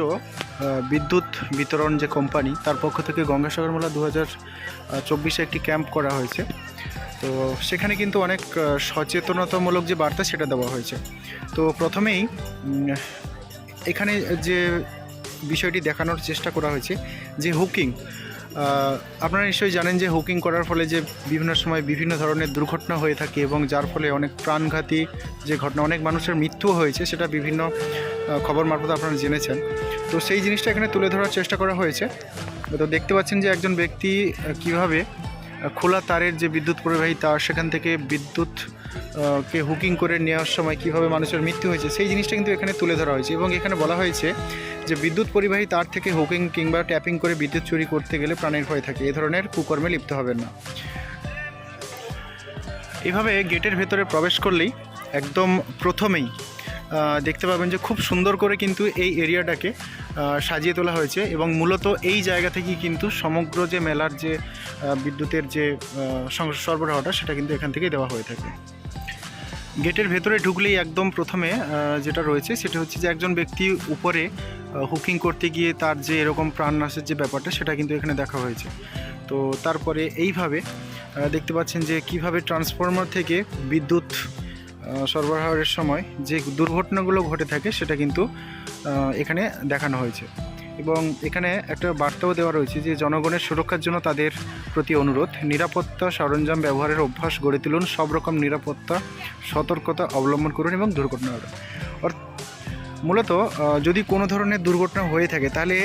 আহ, বিদ্যুৎ বিতরণ যে কোম্পানি তার পক্ষ থেকে গঙ্গাসাগর মেলা দু হাজার চব্বিশে একটি ক্যাম্প করা হয়েছে। তো সেখানে কিন্তু অনেক সচেতনতামূলক যে বার্তা সেটা দেওয়া হয়েছে। তো প্রথমেই এখানে যে বিষয়টি দেখানোর চেষ্টা করা হয়েছে যে হুকিং আপনারা নিশ্চয়ই জানেন যে হুকিং করার ফলে যে বিভিন্ন সময় বিভিন্ন ধরনের দুর্ঘটনা হয়ে থাকে এবং যার ফলে অনেক প্রাণঘাতী যে ঘটনা, অনেক মানুষের মৃত্যু হয়েছে, সেটা বিভিন্ন খবর মারফত আপনারা জেনেছেন। তো সেই জিনিসটা এখানে তুলে ধরার চেষ্টা করা হয়েছে। তো দেখতে পাচ্ছেন যে একজন ব্যক্তি কীভাবে খোলা তারের যে বিদ্যুৎ পরিবাহী তার সেখান থেকে বিদ্যুৎ কে হুকিং করে নেওয়ার সময় কীভাবে মানুষের মৃত্যু হয়েছে, সেই জিনিসটা কিন্তু এখানে তুলে ধরা হয়েছে এবং এখানে বলা হয়েছে যে বিদ্যুৎ পরিবাহী তার থেকে হুকিং কিংবা ট্যাপিং করে বিদ্যুৎ চুরি করতে গেলে প্রাণের ভয় থাকে, এ ধরনের কুকর্মে লিপ্ত হবেন না। এভাবে গেটের ভেতরে প্রবেশ করলেই একদম প্রথমেই দেখতে পাবেন যে খুব সুন্দর করে কিন্তু এই এরিয়াটাকে সাজিয়ে তোলা হয়েছে এবং মূলত এই জায়গা থেকেই কিন্তু সমগ্র যে মেলার যে বিদ্যুতের যে সরবরাহটা সেটা কিন্তু এখান থেকেই দেওয়া হয়ে থাকে। গেটের ভেতরে ঢুকলেই একদম প্রথমে যেটা রয়েছে সেটা হচ্ছে যে একজন ব্যক্তি উপরে হুকিং করতে গিয়ে তার যে এরকম প্রাণ নাশের যে ব্যাপারটা সেটা কিন্তু এখানে দেখা হয়েছে। তো তারপরে এইভাবে দেখতে পাচ্ছেন যে কীভাবে ট্রান্সফরমার থেকে বিদ্যুৎ সরবরাহের সময় যে দুর্ঘটনাগুলো ঘটে থাকে সেটা কিন্তু এখানে দেখানো হয়েছে। এবং এখানে একটা বার্তাও দেওয়া রয়েছে যে জনগণের সুরক্ষার জন্য তাদের প্রতি অনুরোধ। নিরাপত্তা সরঞ্জাম ব্যবহারের অভ্যাস গড়ে তুলুন, সব রকম নিরাপত্তা, সতর্কতা অবলম্বন করুন এবং দুর্ঘটনা মূলত যদি কোনো ধরনের দুর্ঘটনা হয়ে থাকে, তাহলে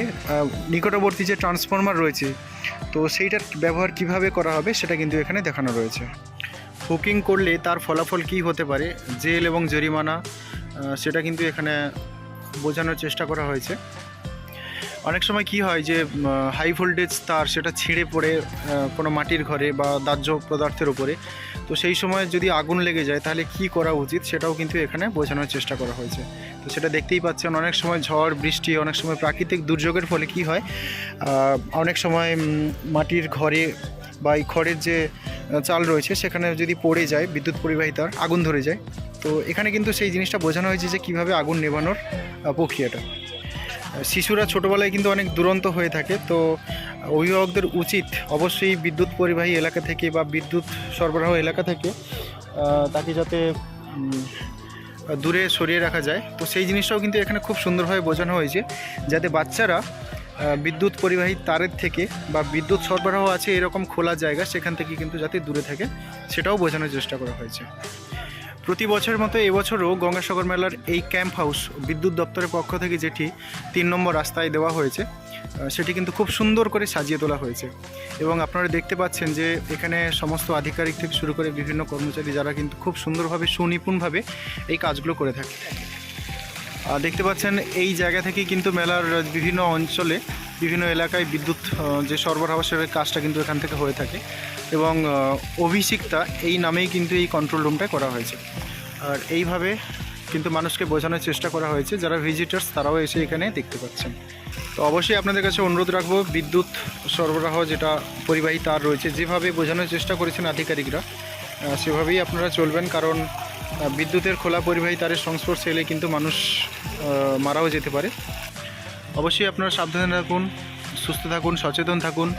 নিকটবর্তী যে ট্রান্সফরমার রয়েছে, তো সেইটার ব্যবহার কীভাবে করা হবে সেটা কিন্তু এখানে দেখানো রয়েছে। হুকিং করলে তার ফলাফল কী হতে পারে, জেল এবং জরিমানা সেটা কিন্তু এখানে বোঝানোর চেষ্টা করা হয়েছে। অনেক সময় কি হয় যে হাই ভোল্টেজ তার সেটা ছিঁড়ে পড়ে কোনো মাটির ঘরে বা দাহ্য পদার্থের উপরে। তো সেই সময় যদি আগুন লেগে যায়, তাহলে কি করা উচিত সেটাও কিন্তু এখানে বোঝানোর চেষ্টা করা হয়েছে। তো সেটা দেখতেই পাচ্ছেন, অনেক সময় ঝড়, বৃষ্টি, অনেক সময় প্রাকৃতিক দুর্যোগের ফলে কি হয় অনেক সময় মাটির ঘরে বা এই খড়ের যে চাল রয়েছে, সেখানে যদি পড়ে যায়, বিদ্যুৎ পরিবাহী তার আগুন ধরে যায়, তো এখানে কিন্তু সেই জিনিসটা বোঝানো হয়েছে যে কীভাবে আগুন নেভানোর প্রক্রিয়াটা। শিশুরা ছোটোবেলায় কিন্তু অনেক দুরন্ত হয়ে থাকে, তো অভিভাবকদের উচিত অবশ্যই বিদ্যুৎ পরিবাহী এলাকা থেকে বা বিদ্যুৎ সরবরাহ এলাকা থেকে তাকে যাতে দূরে সরিয়ে রাখা যায়। তো সেই জিনিসটাও কিন্তু এখানে খুব সুন্দরভাবে বোঝানো হয়েছে, যাতে বাচ্চারা বিদ্যুৎ পরিবাহী তারের থেকে বা বিদ্যুৎ সরবরাহ আছে এরকম খোলা জায়গা সেখান থেকে কিন্তু যাতে দূরে থাকে, সেটাও বোঝানোর চেষ্টা করা হয়েছে। প্রতি বছরের মতো এবছরও গঙ্গাসাগর মেলার এই ক্যাম্প হাউস বিদ্যুৎ দপ্তরের পক্ষ থেকে যেটি তিন নম্বর রাস্তায় দেওয়া হয়েছে সেটি কিন্তু খুব সুন্দর করে সাজিয়ে তোলা হয়েছে। এবং আপনারা দেখতে পাচ্ছেন যে এখানে সমস্ত আধিকারিক থেকে শুরু করে বিভিন্ন কর্মচারী যারা কিন্তু খুব সুন্দরভাবে, সুনিপুণভাবে এই কাজগুলো করে থাকে। দেখতে পাচ্ছেন এই জায়গা থেকেই কিন্তু মেলার বিভিন্ন অঞ্চলে, বিভিন্ন এলাকায় বিদ্যুৎ যে সরবরাহ, সেটার কাজটা কিন্তু এখান থেকে হয়ে থাকে। এবং অভিষিক্তা এই নামেই কিন্তু এই কন্ট্রোল রুমটা করা হয়েছে। আর এইভাবে কিন্তু মানুষকে বোঝানোর চেষ্টা করা হয়েছে, যারা ভিজিটার্স তারাও এসে এখানে দেখতে পাচ্ছেন। তো অবশ্যই আপনাদের কাছে অনুরোধ রাখব, বিদ্যুৎ সরবরাহ যেটা পরিবাহী তার রয়েছে, যেভাবে বোঝানোর চেষ্টা করেছেন আধিকারিকরা সেভাবেই আপনারা চলবেন, কারণ বিদ্যুতের খোলা পরিবাহী তারের সংস্পর্শে এলে কিন্তু মানুষ মারাও যেতে পারে। অবশ্যই আপনারা সাবধানে থাকুন, সুস্থ থাকুন, সচেতন থাকুন।